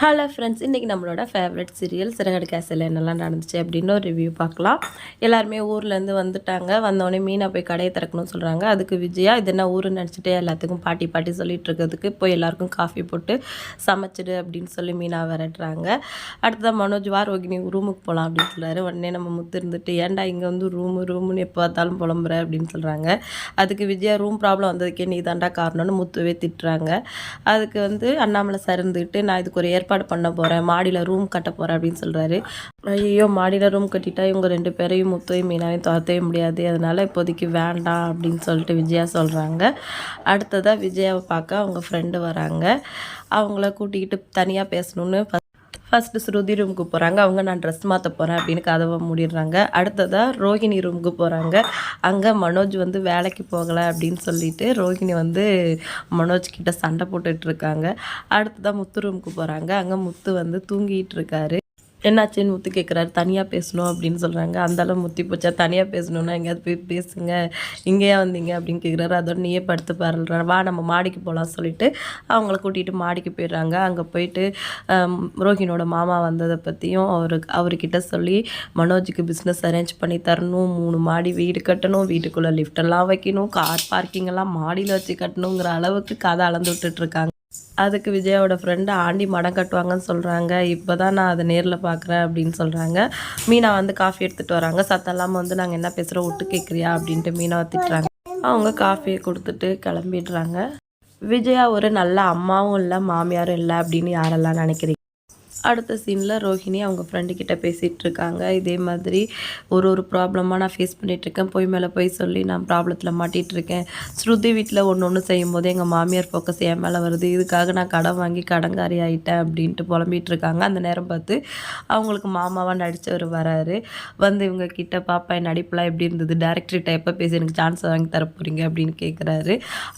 Hello friends இன்றைக்கி நம்மளோட favourite serial சிறகடு கேசல் என்னெல்லாம் நடந்துச்சு அப்படின்னு ஒரு ரிவ்யூ பார்க்கலாம். எல்லாருமே ஊர்லேருந்து வந்துட்டாங்க. வந்தோடனே மீனை போய் கடையை திறக்கணும்னு சொல்கிறாங்க அதுக்கு விஜயா இது என்ன ஊருன்னு நினச்சிட்டு எல்லாத்துக்கும் பாட்டி பாட்டி சொல்லிட்டு இருக்கிறதுக்கு போய் எல்லாருக்கும் காஃபி போட்டு சமைச்சிடு அப்படின்னு சொல்லி மீனா விரட்டுறாங்க. அடுத்ததான் மனோஜ் வா ரோகிணி ரூமுக்கு போகலாம் அப்படின்னு சொல்கிறாரு உடனே நம்ம முத்து இருந்துட்டு ஏன்டா இங்கே வந்து ரூமு ரூமுன்னு எப்போ பார்த்தாலும் புலம்புற? அப்படின்னு சொல்கிறாங்க அதுக்கு விஜயா ரூம் ப்ராப்ளம் வந்ததுக்கே நீ தாண்டா காரணம்னு முத்துவே திட்டுறாங்க. அதுக்கு வந்து அண்ணாமலை சார் இருந்துக்கிட்டு நான் இதுக்கு ஒரு ஏற்பாடு பண்ண போகிறேன் மாடியில் ரூம் கட்ட போகிறேன் அப்படின்னு சொல்கிறாரு ஐயோ மாடியில் ரூம் கட்டிட்டா இவங்க ரெண்டு பேரையும் முத்தையும் மீனாவையும் துரத்தவே முடியாது. அதனால் இப்போதைக்கு வேண்டாம் அப்படின்னு சொல்லிட்டு விஜயா சொல்கிறாங்க அடுத்ததாக விஜயாவை பார்க்க அவங்க ஃப்ரெண்டு வராங்க. அவங்கள கூட்டிக்கிட்டு தனியாக பேசணுன்னு ஃபஸ்ட்டு ஸ்ருதி ரூமுக்கு போகிறாங்க அவங்க நான் ட்ரெஸ் மாற்ற போகிறேன் அப்படின்னு கதவை மூடிடுறாங்க. அடுத்ததாக ரோஹிணி ரூமுக்கு போகிறாங்க அங்கே மனோஜ் வந்து வேலைக்கு போகலை அப்படின்னு சொல்லிட்டு ரோஹிணி வந்து மனோஜ் கிட்ட சண்டை போட்டுட்ருக்காங்க அடுத்ததாக முத்து ரூமுக்கு போகிறாங்க அங்கே முத்து வந்து தூங்கிட்டு இருக்காரு. என்னாச்சுன்னு முத்து கேட்குறாரு தனியாக பேசணும் அப்படின்னு சொல்கிறாங்க அந்தளவு முத்தி போச்சா? தனியாக பேசணுன்னா எங்கேயாவது போய் பேசுங்க. இங்கேயா வந்தீங்க அப்படின்னு கேட்குறாரு அதோட நீயே படுத்து பாருற வா நம்ம மாடிக்கு போகலாம் சொல்லிட்டு அவங்கள கூட்டிகிட்டு மாடிக்கு போயிடுறாங்க. அங்கே போயிட்டு ரோஹினோட மாமா வந்ததை பற்றியும் அவருக்கு அவர்கிட்ட சொல்லி மனோஜுக்கு பிஸ்னஸ் அரேஞ்ச் பண்ணி தரணும். மூணு மாடி வீடு கட்டணும். வீட்டுக்குள்ளே லிஃப்டெல்லாம் வைக்கணும். கார் பார்க்கிங்கெல்லாம் மாடியில் வச்சு கட்டணுங்கிற அளவுக்கு கதை அளந்து விட்டுட்ருக்காங்க அதுக்கு விஜயாவோட ஃப்ரெண்டு ஆண்டி மடம் கட்டுவாங்கன்னு சொல்கிறாங்க இப்போ தான் நான் அதை நேரில் பார்க்குறேன் அப்படின்னு சொல்கிறாங்க மீனா வந்து காஃபி எடுத்துகிட்டு வராங்க. சத்தம் இல்லாமல் வந்து நாங்கள் என்ன பேசுகிறோம் விட்டு கேட்குறியா அப்படின்ட்டு மீனாவை திட்டுறாங்க. அவங்க காஃபியை கொடுத்துட்டு கிளம்பிடுறாங்க. விஜயா ஒரு நல்ல அம்மாவும் இல்லை மாமியாரும் இல்லை அப்படின்னு யாரெல்லாம் நினைக்கிறீங்க? அடுத்த சீனில் ரோஹிணி அவங்க ஃப்ரெண்டு கிட்ட பேசிகிட்டு இருக்காங்க. இதே மாதிரி ஒரு ஒரு ப்ராப்ளமாக நான் ஃபேஸ் பண்ணிகிட்ருக்கேன் போய் மேலே போய் சொல்லி நான் ப்ராப்ளத்தில் மாட்டிகிட்ருக்கேன் ஸ்ருதி வீட்டில் ஒன்று ஒன்று செய்யும் போது எங்கள் மாமியார் ஃபோக்கஸ் என் மேலே வருது. இதுக்காக நான் கடன் வாங்கி கடங்காரி ஆகிட்டேன் அப்படின்ட்டு புலம்பிகிட்டு இருக்காங்க. அந்த நேரம் பார்த்து அவங்களுக்கு மாமாவாக நடித்தவர் வராரு. வந்து இவங்க கிட்ட பாப்பா என் நடிப்புலாம் எப்படி இருந்தது? டேரக்டர்கிட்ட எப்போ பேசி? எனக்கு சான்ஸ் வாங்கி தர போகிறீங்க அப்படின்னு கேட்குறாரு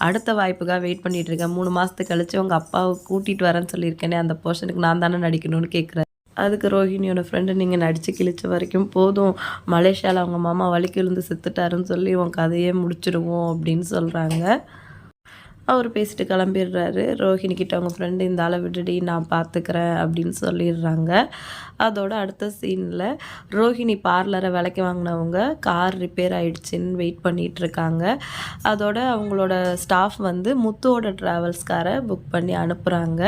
அடுத்த வாய்ப்புக்காக வெயிட் பண்ணிகிட்டு இருக்கேன். மூணு மாதத்துக்கு கழிச்சு உங்கள் அப்பாவை கூட்டிகிட்டு வரேன்னு சொல்லியிருக்கேனே அந்த போர்ஷனுக்கு நான் தானே நடிக்கணும். வேணும்னு கேட்குறாரு அதுக்கு ரோஹிணியோட ஃப்ரெண்டு நீங்கள் நடித்து கிழிச்ச வரைக்கும் போதும். மலேசியாவில் அவங்க மாமா வலிக்கு விழுந்து செத்துட்டாருன்னு சொல்லி உன் கதையே முடிச்சிடுவோம் அப்படின்னு சொல்கிறாங்க அவர் பேசிட்டு கிளம்பிடுறாரு. ரோஹிணி கிட்ட அவங்க ஃப்ரெண்டு இந்த ஆளை விட்டுடி நான் பார்த்துக்கிறேன் அப்படின்னு சொல்லிடுறாங்க. அதோட அடுத்த சீனில் ரோஹிணி பார்லரை விலைக்கு வாங்கினவங்க கார் ரிப்பேர் ஆகிடுச்சின்னு வெயிட் பண்ணிகிட்டு இருக்காங்க. அதோட அவங்களோட ஸ்டாஃப் வந்து முத்துவோட ட்ராவல்ஸ்காரை புக் பண்ணி அனுப்புகிறாங்க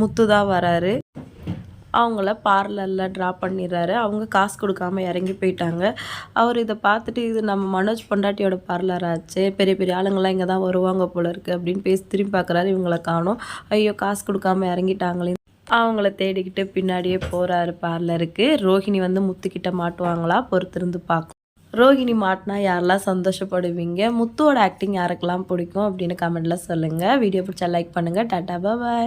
முத்து தான் வராரு. அவங்கள பார்லரில் ட்ராப் பண்ணிடுறாரு. அவங்க காசு கொடுக்காம இறங்கி போயிட்டாங்க. அவர் இதை பார்த்துட்டு இது நம்ம மனோஜ் பொண்டாட்டியோட பார்லர் ஆச்சு பெரிய பெரிய ஆளுங்கள்லாம் இங்கே தான் வருவாங்க போல இருக்குது அப்படின்னு பேசி திரும்பி பார்க்குறாரு. இவங்களை காணும். ஐயோ காசு கொடுக்காம இறங்கிட்டாங்களே. அவங்கள தேடிக்கிட்டு பின்னாடியே போகிறாரு பார்லருக்கு ரோஹிணி வந்து முத்துக்கிட்ட மாட்டுவாங்களா? பொறுத்திருந்து பார்க்கும். ரோஹிணி மாட்டினா யாரெல்லாம் சந்தோஷப்படுவீங்க? முத்துவோட ஆக்டிங் யாருக்கெல்லாம் பிடிக்கும் அப்படின்னு கமெண்ட்டில் சொல்லுங்கள் வீடியோ பிடிச்சா லைக் பண்ணுங்கள் டாட்டா பாய்